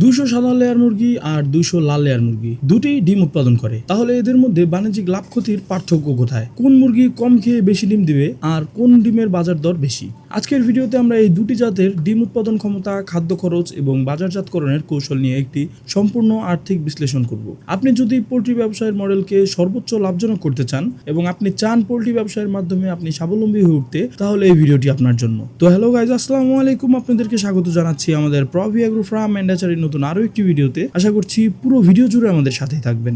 দুইশো সাদা লেয়ার মুরগি আর দুইশো লাল লেয়ার মুরগি দুটি ডিম উৎপাদন করে। তাহলে এদের মধ্যে বাণিজ্যিক লাভ ক্ষতির পার্থক্য কোথায়? কোন মুরগি কম খেয়ে বেশি ডিম দিবে আর কোন ডিমের বাজার দর বেশি? আজকের ভিডিওতে আমরা এই দুটি জাতের ডিম উৎপাদন ক্ষমতা, খাদ্য খরচ এবং বাজারজাতকরণের কৌশল নিয়ে একটি সম্পূর্ণ আর্থিক বিশ্লেষণ করব। আপনি যদি পোলট্রি ব্যবসায়ের মডেলকে সর্বোচ্চ লাভজনক করতে চান এবং আপনি চান পোলট্রি ব্যবসায়ের মাধ্যমে আপনি স্বাবলম্বী হয়ে উঠতে, তাহলে এই ভিডিওটি আপনার জন্য। তো হ্যালো গাইজ আসসালামু আলাইকুম। আপনাদেরকে স্বাগত জানাচ্ছি আমাদের প্রভি অ্যাগ্রো ফার্ম ম্যান্ডাচারির নতুন আরও একটি ভিডিওতে। আশা করছি পুরো ভিডিও জুড়ে আমাদের সাথেই থাকবেন।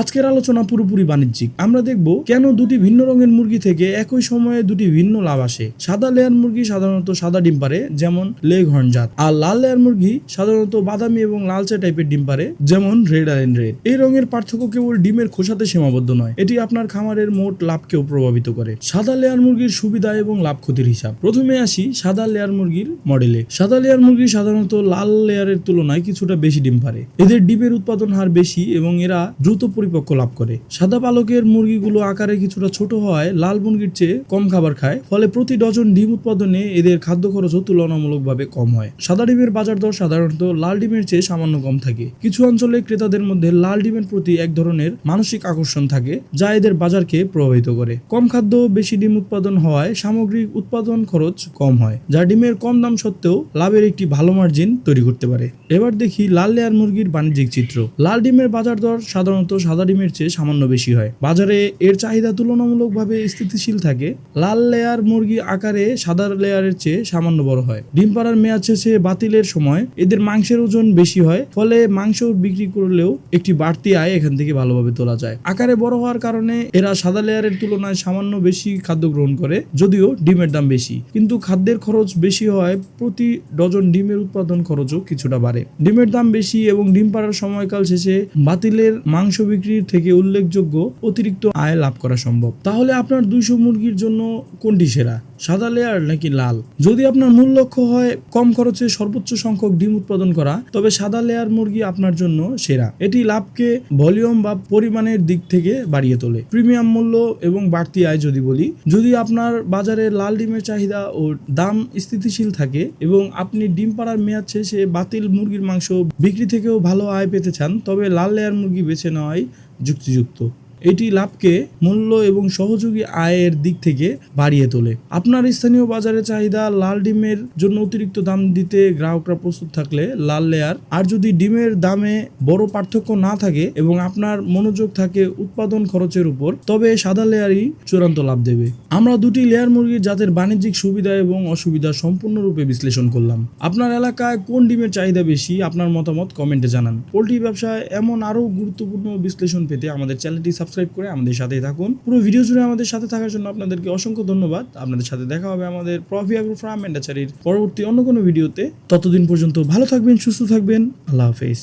আজকের আলোচনা পুরোপুরি বাণিজ্যিক। আমরা দেখব কেন দুটি ভিন্ন রঙের মুরগি থেকে একই সময়ে দুটি ভিন্ন লাভ আসে। সাদা লেয়ার মুরগি সাধারণত সাদা ডিম পারে যেমন লেগ জাত। আর লাল লেয়ার মুরগি সাধারণত বাদামি এবং লালচে টাইপের ডিম পারে যেমন রেড আর রেড। এই রঙের পার্থক্য কেবল ডিমের খোসাতে সীমাবদ্ধ নয়, এটি আপনার খামারের মোট লাভকেও প্রভাবিত করে। সাদা লেয়ার মুরগির সুবিধা এবং লাভ ক্ষতির হিসাব। প্রথমে আসি সাদা লেয়ার মুরগির মডেলে। সাদা লেয়ার মুরগি সাধারণত লাল লেয়ারের তুলনায় কিছুটা বেশি ডিম পারে এদের ডিমের উৎপাদন হার বেশি এবং এরা দ্রুত পরিপক্ক লাভ করে। সাদা পালকের মুরগিগুলো আকারে কিছুটা ছোট হওয়ায় লাল মুরগির চেয়ে কম খাবার খায়, ফলে প্রতি ডজন ডিম উৎপাদনে এদের খাদ্য খরচও তুলনামূলকভাবে কম হয়। সাদা ডিমের বাজার দর সাধারণত লাল ডিমের চেয়ে সামান্য কম থাকে। কিছু অঞ্চলে ক্রেতাদের মধ্যে লাল ডিমের প্রতি এক ধরনের মানসিক আকর্ষণ থাকে, যা এদের বাজারকে প্রভাবিত করে। কম খাদ্য বেশি ডিম উৎপাদন হওয়ায় সামগ্রিক উৎপাদন খরচ কম হয়, যা ডিমের কম দাম সত্ত্বেও লাভের একটি ভালো মার্জিন তৈরি করতে পারে। এবার দেখি লাল লেয়ার মুরগির বাণিজ্যিক চিত্র। লাল ডিমের বাজার দর সাধারণত সাদা ডিমের চেয়ে সামান্য বেশি হয়। বাজারে এর চাহিদা তুলনামূলকভাবে স্থিতিশীল থাকে। লাল লেয়ার মুরগি আকারে সাদা লেয়ারের চেয়ে সামান্য বড় হয়। ডিম পাড়ার মেয়াদ শেষে বাতিলের সময় এদের মাংসের ওজন বেশি হয়, ফলে মাংস বিক্রি করলেও একটি বাড়তি আয় এখান থেকে ভালোভাবে তোলা যায়। আকারে বড় হওয়ার কারণে এরা সাদা লেয়ারের তুলনায় সামান্য বেশি খাদ্য গ্রহণ করে, যদিও ডিমের দাম বেশি। কিন্তু খাদ্যের খরচ বেশি হয় প্রতি ডজন ডিমের উৎপাদন খরচও কিছুটা বাড়ে। ডিমের দাম বেশি এবং ডিম পাড়ার সময়কাল শেষে বাতিলের মাংস বিক্রির থেকে উল্লেখযোগ্য অতিরিক্ত আয় লাভ করা সম্ভব? তাহলে আপনার দুইশো মুরগির জন্য কোনটি সেরা? সাদা লেয়ার নাকি লাল? যদি আপনার মূল লক্ষ্য হয় কম খরচে সর্বোচ্চ সংখ্যক ডিম উৎপাদন করা, তবে সাদা লেয়ার মুরগি আপনার জন্য সেরা। এটি লাভকে ভলিউম বা পরিমাণের দিক থেকে বাড়িয়ে তোলে। প্রিমিয়াম মূল্য এবং বাড়তি আয় যদি বলি, যদি আপনার বাজারে লাল ডিমের চাহিদা ও দাম স্থিতিশীল থাকে এবং আপনি ডিম পাড়ার মেয়াদ শেষে বাতিল মুরগির মাংস বিক্রি থেকেও ভালো আয় পেতে চান, তবে লাল লেয়ার মুরগি বেছে নেওয়াই যুক্তিযুক্ত। এটি লাভকে মূল্য এবং সহযোগী আয়ের দিক থেকে বাড়িয়ে তোলে। আপনার স্থানীয় বাজারে চাহিদা লাল ডিমের জন্য অতিরিক্ত দাম দিতে গ্রাহকরা প্রস্তুত থাকলে লাল লেয়ার। আর যদি ডিমের দামে বড় পার্থক্য না থাকে এবং আপনার মনোযোগ থাকে উৎপাদন খরচের উপর, তবে সাদা লেয়ারই চূড়ান্ত লাভ দেবে। আমরা দুটি লেয়ার মুরগির জাতের বাণিজ্যিক সুবিধা এবং অসুবিধা সম্পূর্ণরূপে বিশ্লেষণ করলাম। আপনার এলাকায় কোন ডিমের চাহিদা বেশি, আপনার মতামত কমেন্টে জানান। পোলট্রি ব্যবসায় এমন আরও গুরুত্বপূর্ণ বিশ্লেষণ পেতে আমাদের চ্যানেলটি সাবস্ক্রাইব করে আমাদের সাথেই থাকুন। পুরো ভিডিও জুড়ে আমাদের সাথে থাকার জন্য আপনাদেরকে অসংখ্য ধন্যবাদ। আপনাদের সাথে দেখা হবে আমাদের প্রফি আগ্রো ফার্ম অ্যান্ডাচারির পরবর্তী অন্য কোনো ভিডিওতে। ততদিন পর্যন্ত ভালো থাকবেন, সুস্থ থাকবেন। আল্লাহ হাফেজ।